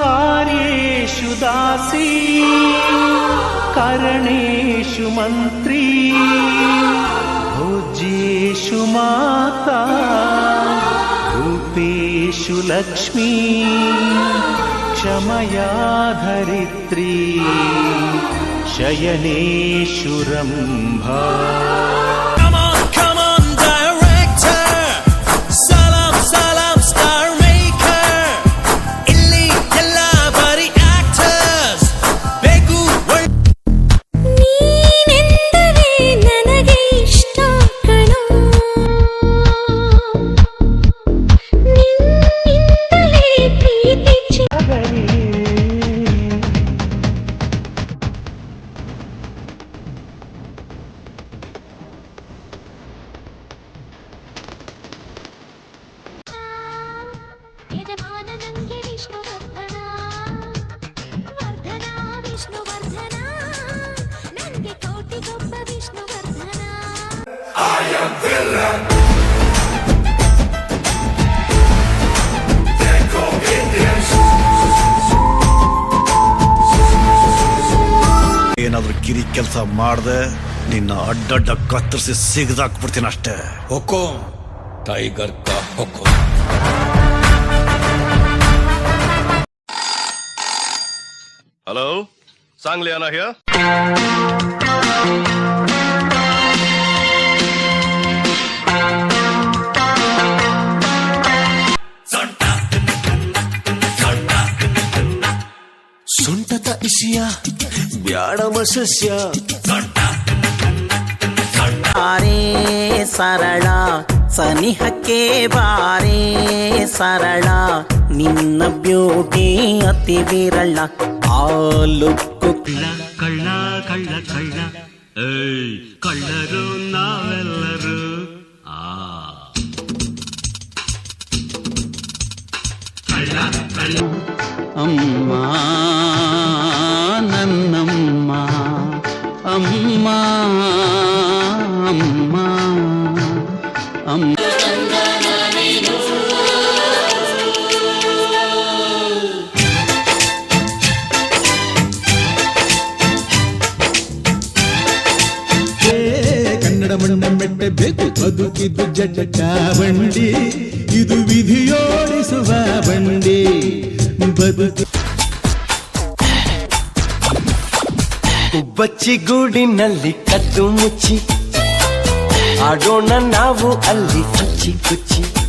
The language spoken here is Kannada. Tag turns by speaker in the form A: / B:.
A: कार्येषु दासी करणेषु मन्त्री भोज्येषु माता रूपेषु लक्ष्मी क्षमया धरित्री शयनेषु रम्भा
B: ಏನಾದ್ರೂ ಕಿರಿ ಕೆಲಸ ಮಾಡ್ದೆ ನಿನ್ನ ಅಡ್ಡಡ್ಡ ಕತ್ತರಿಸಿ ಸಿಗದಾಕ್ಬಿಡ್ತೀನಿ ಅಷ್ಟೇ.
C: ಹೊಕ್ಕೋ. ಟೈಗರ್ ಕಾ ಹೊಕ್ಕೋ.
D: ಹಲೋ ಸಾಂಗ್ಲಿ ಅನಾ
E: ಹಿಯರ್ ಇಸಿಯ ಬ್ಯಾಡಮ ಸಸ್ಯ
F: ಬಾರೇ ಸರಳ ಸನಿಹಕ್ಕೆ ಬಾರೇ ಸರಳ ನಿನ್ನ ಬ್ಯೂಟಿ ಅತಿ ವಿರಳ ಆ ಲುಕ್ಕು
A: ಕಳ್ಳ ಕಳ್ಳ ಕಳ್ಳ ಏಯ್ ಕಳ್ಳರು ನಾವೆಲ್ಲರೂ ಆ
F: ಅಮ್ಮ
G: ಮಣ್ಣ ಮೆಟ್ಟಬೇಕು ಬದುಕಿದ್ದು ಜಟ ಬಂಡಿ. ಇದು ವಿಧಿಯೋಡಿಸುವ ಬಂಡಿ. ಬದುಕಿ
E: ಬಚ್ಚಿಗೂಡಿನಲ್ಲಿ ಕದ್ದು ಮುಚ್ಚಿ. ಆಡೋಣ ನಾವು ಅಲ್ಲಿ ಕುಚ್ಚಿ ಕುಚ್ಚಿ.